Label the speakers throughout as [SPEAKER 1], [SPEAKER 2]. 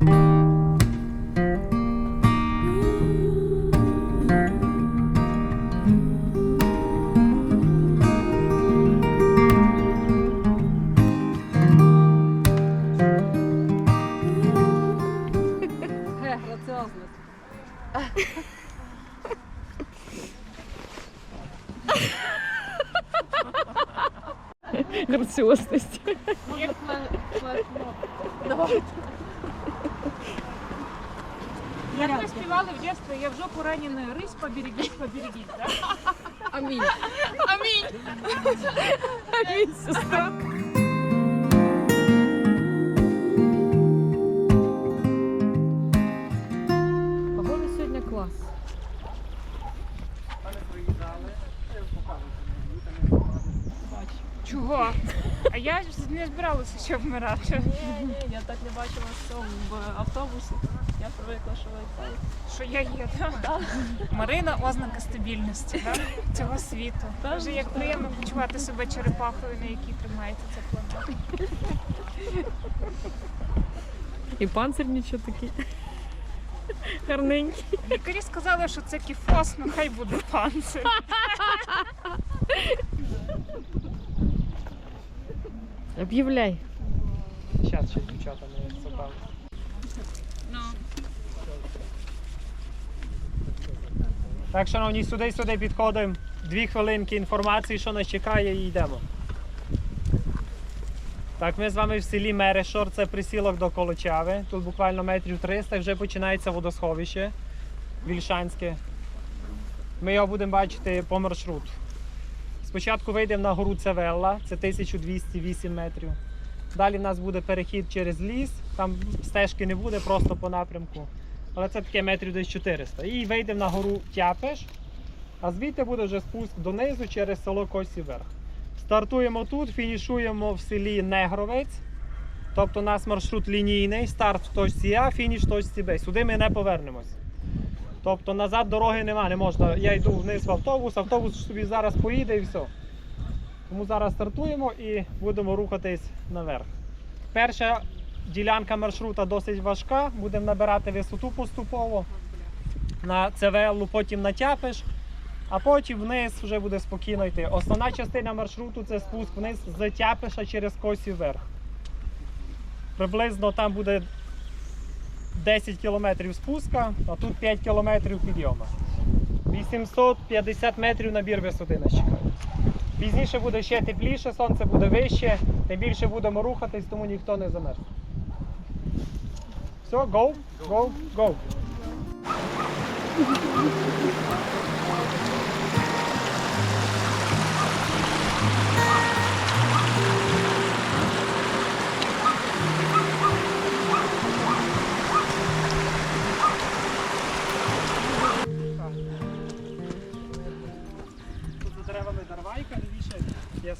[SPEAKER 1] Thank you. Збиралася ще вмирати.
[SPEAKER 2] Ні, ні, я так не бачила в цьому в автобусі. Я привикла, що ви.
[SPEAKER 1] Що я є, да? Марина ознака стабільності да? цього світу. Каже, як приємно почувати себе черепахою, на якій тримається ця планета.
[SPEAKER 3] І панцир нічого такий. Гарненький.
[SPEAKER 1] Лікарі сказали, що це кіфос, ну хай буде панцир.
[SPEAKER 3] Об'являй.
[SPEAKER 4] Зараз ще дівчата не забрали.
[SPEAKER 1] Ну.
[SPEAKER 4] Так, шановні, сюди сюди підходимо. Дві хвилинки інформації, що нас чекає, і йдемо. Так, ми з вами в селі Мерешор, це присілок до Колочави. Тут буквально метрів 300 вже починається водосховище Вільшанське. Ми його будемо бачити по маршруту. Спочатку вийдемо на гору Цевелла, це 1208 метрів. Далі в нас буде перехід через ліс, там стежки не буде, просто по напрямку. Але це таке метрів десь 400. І вийдемо на гору Тяпеш, а звідти буде вже спуск донизу через село Косі Верх. Стартуємо тут, фінішуємо в селі Негровець. Тобто у нас маршрут лінійний, старт в точці А, фініш в точці Б. Сюди ми не повернемось. Тобто назад дороги нема, не можна. Я йду вниз в автобус, автобус собі зараз поїде і все. Тому зараз стартуємо і будемо рухатись наверх. Перша ділянка маршрута досить важка, будемо набирати висоту поступово. На ЦВЛ, потім на Тяпеш, а потім вниз вже буде спокійно йти. Основна частина маршруту це спуск вниз з Тяпеша через Косів вверх. Приблизно там буде 10 кілометрів спуска, а тут 5 кілометрів підйому. 850 метрів набір висоти нас чекає. Пізніше буде ще тепліше, сонце буде вище, тим більше будемо рухатись, тому ніхто не замерзне. Все, go, go, go.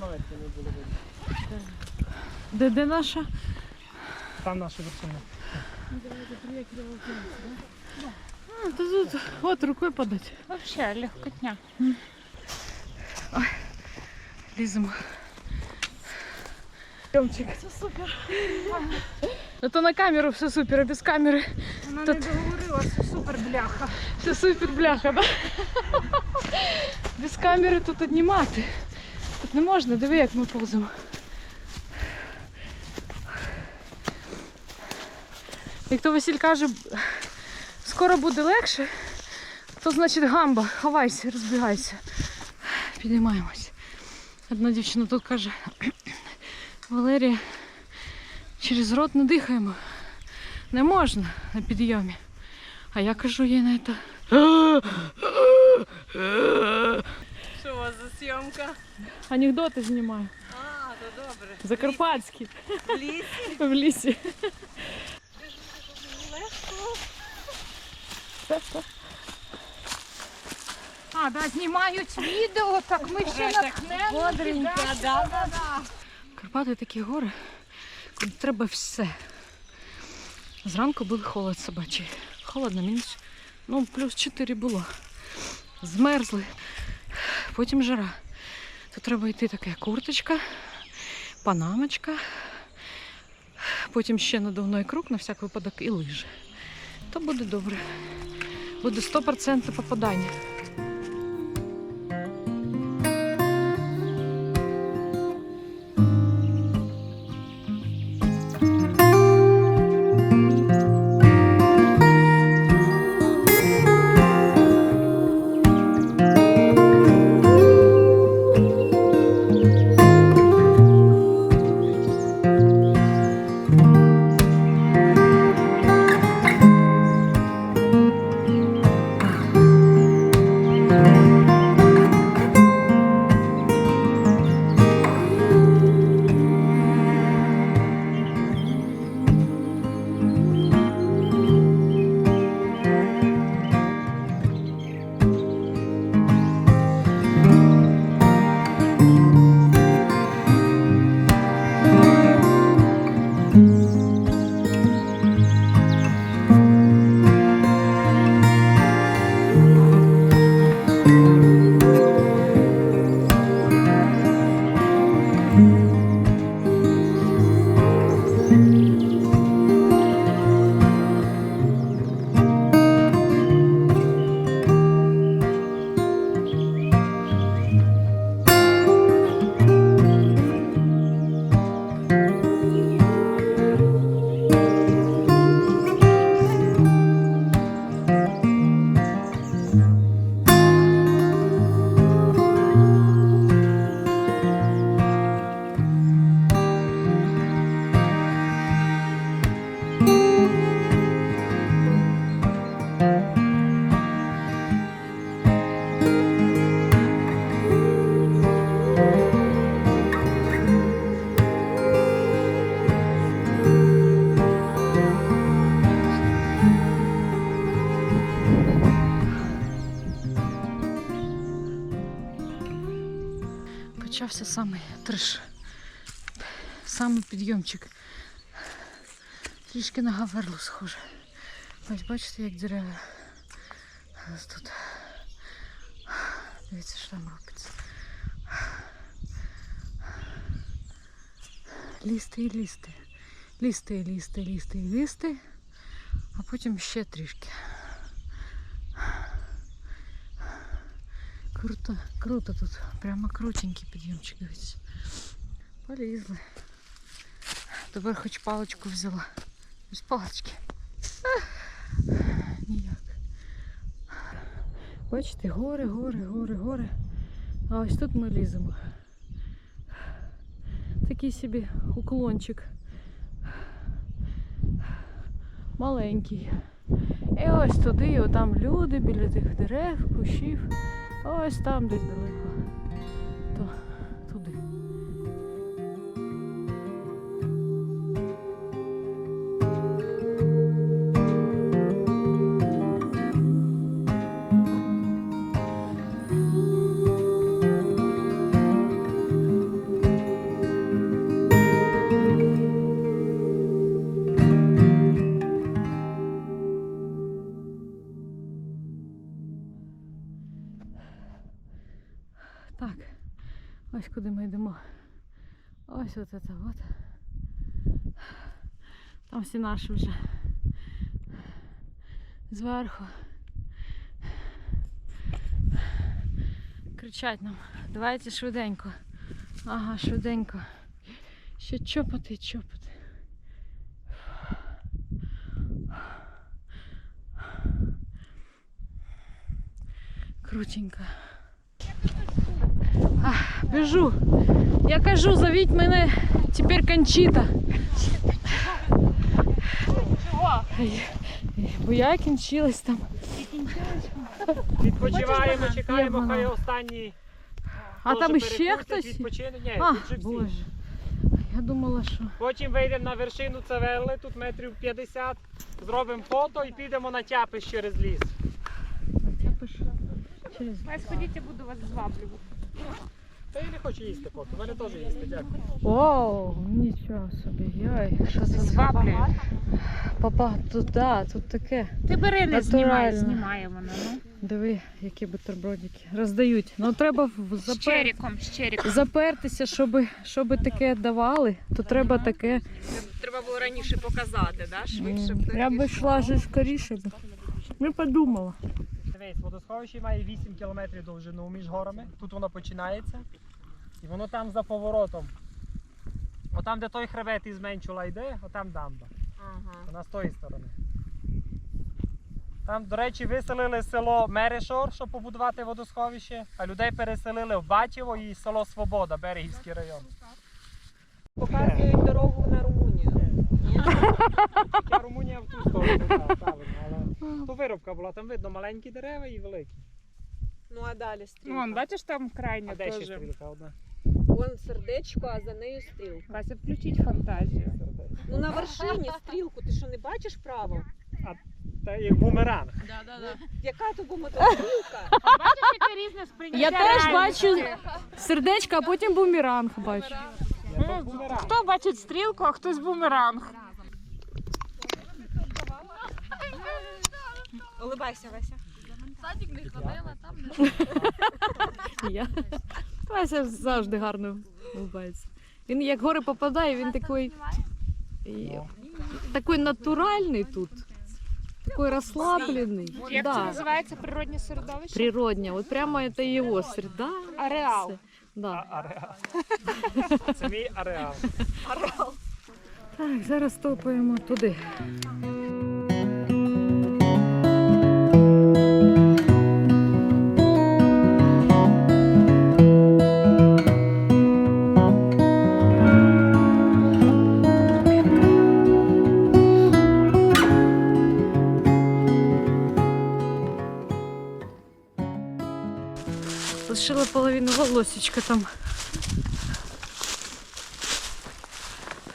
[SPEAKER 4] Ясновидки не було видно.
[SPEAKER 3] Де, де наша?
[SPEAKER 4] Там наша вершина.
[SPEAKER 3] А, то тут от рукою подати.
[SPEAKER 1] Вообще легкотня.
[SPEAKER 3] Ліземо. Тьомчик. Це супер. Ну то на камеру все супер, а без камери
[SPEAKER 1] Вона
[SPEAKER 3] Тут-
[SPEAKER 1] не договорила, що супер бляха.
[SPEAKER 3] все супер бляха, да? Без камери тут знімати. Тут не можна, диви, як ми повземо. Як то Василь каже, скоро буде легше, то значить гамба, ховайся, розбігайся. Підіймаємось. Одна дівчина тут каже, Валерія, через рот не дихаємо. Не можна на підйомі. А я кажу їй на це.
[SPEAKER 2] Вас за зйомка?
[SPEAKER 3] Анекдоти знімаю.
[SPEAKER 2] А, то добре.
[SPEAKER 3] Закарпатські.
[SPEAKER 2] В лісі.
[SPEAKER 3] В лісі.
[SPEAKER 1] А, да, знімають відео, так ми ще натхнемо.
[SPEAKER 5] Бодренька, да, да, да.
[SPEAKER 3] Карпати такі гори, куди треба все. Зранку був холод собачий. Холодно, мінус. Ну, плюс 4 було. Змерзли. Потім жара. Тут треба йти така курточка, панамочка, потім ще надувний круг на всяк випадок і лижі. То буде добре. Буде 100% попадання. Почався самий триш. Самий підйомчик. Трішки на гаверлу схоже. Ось бачите, як дерева. Ось тут. Дивіться, що там робиться. Лісти і. Лісти, і лісти, лісти, і лісти. А потім ще трішки. Круто, круто тут. Прямо крутенький підйомчик. Полізли. Тепер хоч паличку взяла. Без палички. Ніяк. Бачите, гори, гори, гори, гори. А ось тут ми ліземо. Такий собі уклончик. Маленький. І ось туди, і отам люди біля тих дерев, кущів. Ось там десь далеко. Наші вже зверху. Кричать нам, давайте швиденько. Ага, швиденько. Ще чопати, чопати. Крутенько. Ах, біжу. Я кажу, зовіть мене тепер кончита. Бо я кінчилась там.
[SPEAKER 4] Відпочиваємо, чекаємо, хай останній.
[SPEAKER 3] А там ще хтось?
[SPEAKER 4] Відпочине. Ні,
[SPEAKER 3] А,
[SPEAKER 4] тут же всі.
[SPEAKER 3] боже. Я думала, що.
[SPEAKER 4] Потім вийдемо на вершину Цавелли, тут метрів 50, зробимо фото і підемо на тяпиш через ліс.
[SPEAKER 3] Я пишу. Через
[SPEAKER 1] Ось ходіть, я буду вас зваблювати.
[SPEAKER 4] Та я не хочу їсти поки, мене теж їсти, дякую.
[SPEAKER 3] О, нічого собі, яй, що це за
[SPEAKER 1] Зваблює.
[SPEAKER 3] Папа, тут, да, тут таке.
[SPEAKER 1] Ти бери, не знімай,
[SPEAKER 3] Натурально.
[SPEAKER 1] знімає воно. Ну.
[SPEAKER 3] Диви, які бутербродики. Роздають. Ну треба в-
[SPEAKER 1] З
[SPEAKER 3] запер...
[SPEAKER 1] черіком, з черіком.
[SPEAKER 3] запертися, щоб, щоб таке давали, то треба таке.
[SPEAKER 5] Треба було раніше показати, да? швидше. б
[SPEAKER 3] Я
[SPEAKER 5] і
[SPEAKER 3] йшла вже скоріше. б. Не подумала.
[SPEAKER 4] Дивись, водосховище має 8 км довжину між горами. Тут воно починається. І воно там за поворотом. Отам, де той хребет із Менчула йде, отам дамба.
[SPEAKER 5] Ага.
[SPEAKER 4] Вона з тої сторони. Там, до речі, виселили село Мерешор, щоб побудувати водосховище, а людей переселили в Бачево і село Свобода, Берегівський район.
[SPEAKER 5] Показують дорогу.
[SPEAKER 4] Тільки Румунія в ту сторону, так, правильно. Але то виробка була, там видно маленькі дерева і великі.
[SPEAKER 5] Ну а далі стрілка.
[SPEAKER 1] Вон, бачиш, там крайня
[SPEAKER 4] А де ще
[SPEAKER 1] теж.
[SPEAKER 4] стрілка одна?
[SPEAKER 5] Вон сердечко, а за нею стрілка.
[SPEAKER 1] Вася, включіть фантазію.
[SPEAKER 5] Ну на вершині стрілку, ти що не бачиш право?
[SPEAKER 4] Та як бумеранг.
[SPEAKER 5] Яка то була стрілка?
[SPEAKER 1] Бачиш, яке різне сприйняття
[SPEAKER 3] Я теж
[SPEAKER 1] реальності?
[SPEAKER 3] бачу сердечко, а потім бумеранг бачу.
[SPEAKER 1] Хто бачить стрілку, а хтось бумеранг.
[SPEAKER 5] Улибайся, Вася.
[SPEAKER 3] Я. Вася завжди гарно улыбається. Він як гори попадає, він такий, такий натуральний тут. Такий розслаблений.
[SPEAKER 1] Як це називається природне середовище?
[SPEAKER 3] Природня. От прямо это його среда.
[SPEAKER 1] Ареал.
[SPEAKER 3] Все. А,
[SPEAKER 4] Ареал. Це мій ареал.
[SPEAKER 3] Так, зараз топаємо туди. Волосечка там.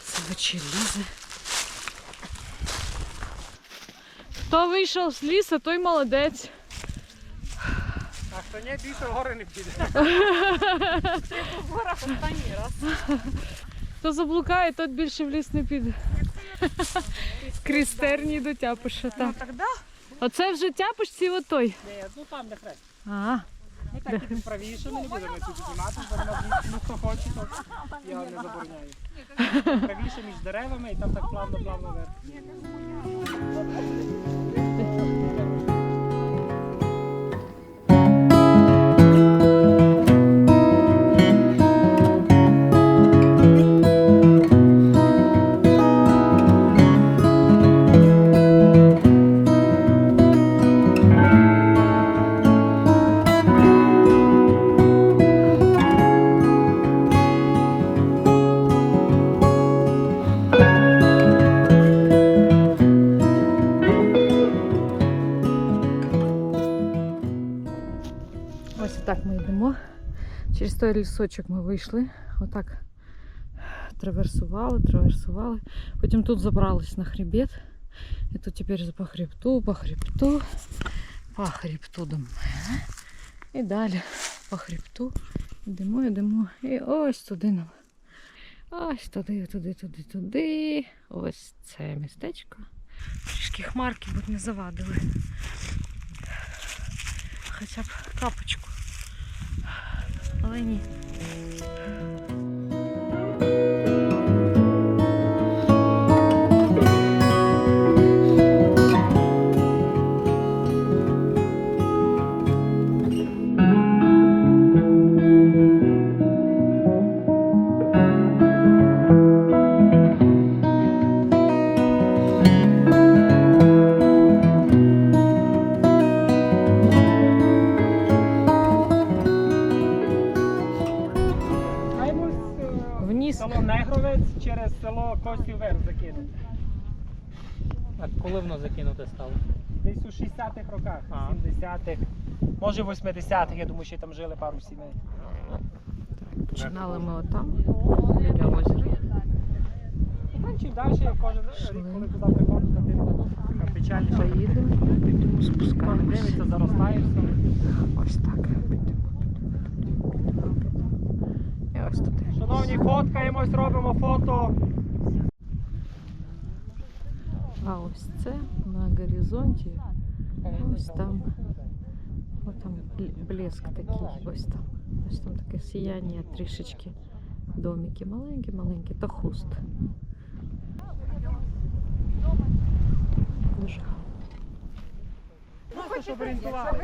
[SPEAKER 3] Це вечір лізе. Хто вийшов з лісу, той молодець.
[SPEAKER 4] А хто ні, більше в гори не піде.
[SPEAKER 3] Хто заблукає, тот більше в ліс не піде. Крізь терні до тяпиша. Так.
[SPEAKER 1] Тогда
[SPEAKER 3] Оце вже тяпиш от той.
[SPEAKER 4] Ні, ну там де хрест.
[SPEAKER 3] А,
[SPEAKER 4] Ну так підемо правіше, ми не будемо тут знімати, бо вона ну хто хоче, то я не забороняю. Правіше між деревами і там так плавно-плавно вверх.
[SPEAKER 3] Через той лісочок ми вийшли. Отак траверсували, траверсували. Потім тут забрались на хребет. І тут тепер по хребту, по хребту, по хребту мене. І далі по хребту. Йдемо, йдемо. І ось туди нам. Ось туди, туди, туди, туди. Ось це містечко. Трішки хмарки б не завадили. Хоча б капочку. Але ні.
[SPEAKER 4] 60-х роках,
[SPEAKER 6] А.
[SPEAKER 4] 70-х, може 80-х, я думаю, що там жили пару сімей.
[SPEAKER 3] Починали ми отам, біля озера.
[SPEAKER 4] Ну, чим далі, кожен рік, коли туди приходиш, то ти така печальніша.
[SPEAKER 3] Поїдемо, підемо,
[SPEAKER 4] не дивиться, заростає все.
[SPEAKER 3] Ось так. Підемо, підемо, підемо, підемо. просто дивимось.
[SPEAKER 4] Шановні, фоткаємось, робимо фото.
[SPEAKER 3] А ось це на горизонті. Ось там. Ось там бл- блеск такий. Ось там. Ось там таке сіяння трішечки. Домики маленькі-маленькі, то хуст. Дуже гарно.
[SPEAKER 4] Просто щоб орієнтували.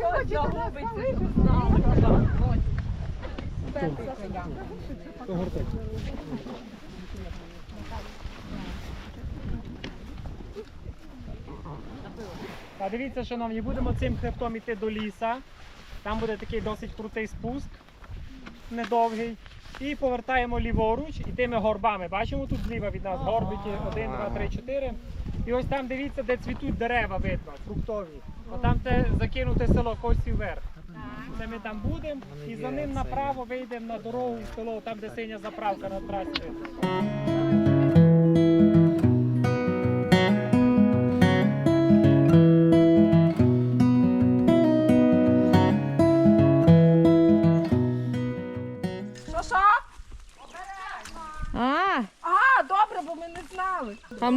[SPEAKER 4] А дивіться, шановні, будемо цим хребтом йти до ліса. Там буде такий досить крутий спуск, недовгий. І повертаємо ліворуч і тими горбами. Бачимо тут зліва від нас горбики 1, 2, 3, 4. І ось там дивіться, де цвітуть дерева видно, фруктові. Отам те закинуте село Косів Верх. Це ми там будемо і за ним направо вийдемо на дорогу в село, там де синя заправка на трасі.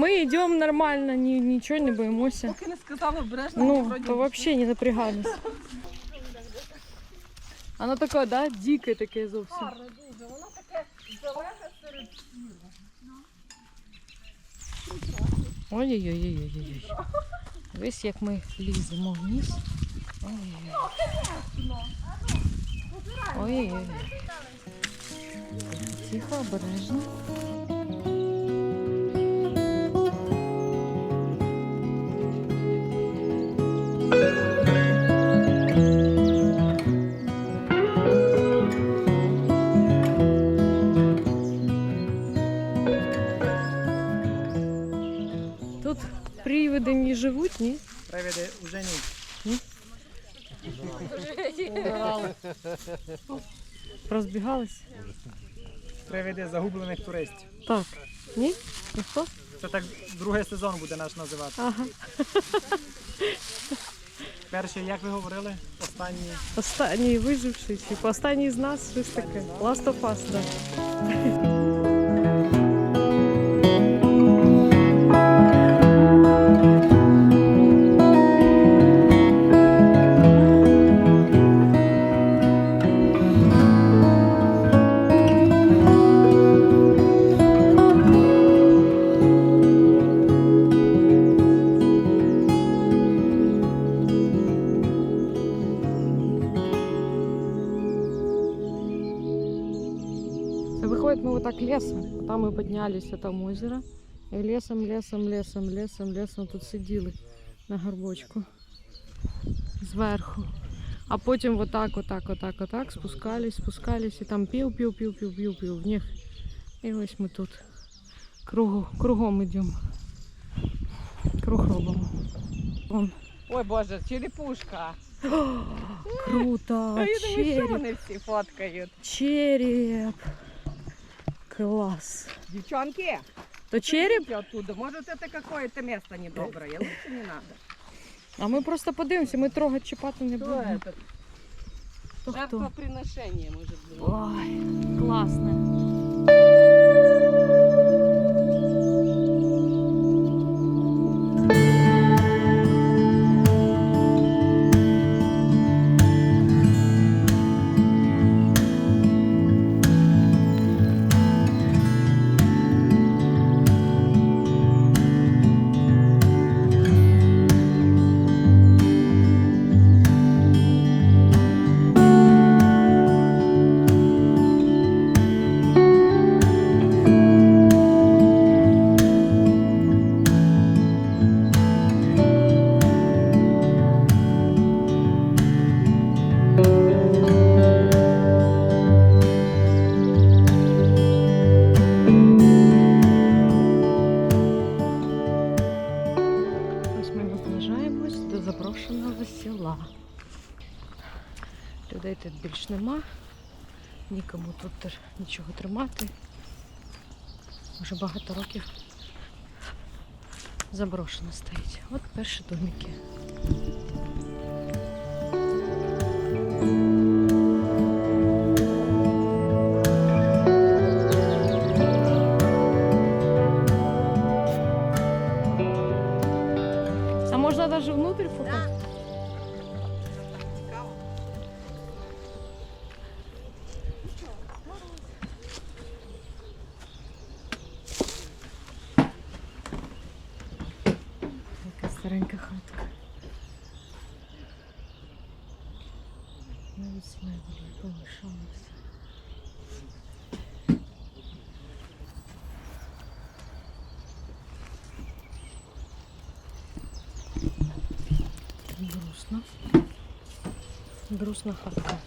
[SPEAKER 2] Ми
[SPEAKER 3] йдемо нормально, ні, нічого не боїмося.
[SPEAKER 2] Поки не сказали обережно,
[SPEAKER 3] Ну,
[SPEAKER 2] вроді
[SPEAKER 3] то вообще не напрягались. Оно таке, да? Дике таке зовсім.
[SPEAKER 2] гарно дуже. Воно таке зелене серед
[SPEAKER 3] Ой-ой-ой-ой-ой. Дивись, як ми ліземо вниз. Ой-ой-ой. Ой-ой-ой. Тихо, обережно. Живуть, ні?
[SPEAKER 4] Привіди вже ні.
[SPEAKER 3] Розбігались?
[SPEAKER 4] Привіди загублених туристів.
[SPEAKER 3] Так. Ні? Ніхто?
[SPEAKER 4] Це так другий сезон буде наш називати.
[SPEAKER 3] Ага.
[SPEAKER 4] Перший, як ви говорили, останній.
[SPEAKER 3] Останній виживший, типу, останній з нас щось таке. Last піднялися, там озеро. І лісом, лісом, лісом, лісом, лісом тут сиділи на горбочку зверху. А потім отак, отак, отак, отак спускались, спускались і там пів, пів, пів, пів, пів, пів в них. І ось ми тут кругу, кругом йдемо. Круг робимо. Вон.
[SPEAKER 7] Ой Боже, черепушка.
[SPEAKER 3] Круто!
[SPEAKER 7] А я думаю, що вони всі фоткають.
[SPEAKER 3] череп. Класс.
[SPEAKER 7] Девчонки,
[SPEAKER 3] То череп?
[SPEAKER 7] идите оттуда. Может, это какое-то место недоброе. Лучше не надо.
[SPEAKER 3] А ми просто подивимося, ми трогати чіпати не
[SPEAKER 7] Что
[SPEAKER 3] будемо.
[SPEAKER 7] это?
[SPEAKER 3] То хто?
[SPEAKER 7] Жертвоприношение, может быть.
[SPEAKER 3] Ой, класне. нема, нікому тут нічого тримати. Вже багато років заброшено стоїть. От перші домики. А можна навіть внутрь фукати? Грустна хатка.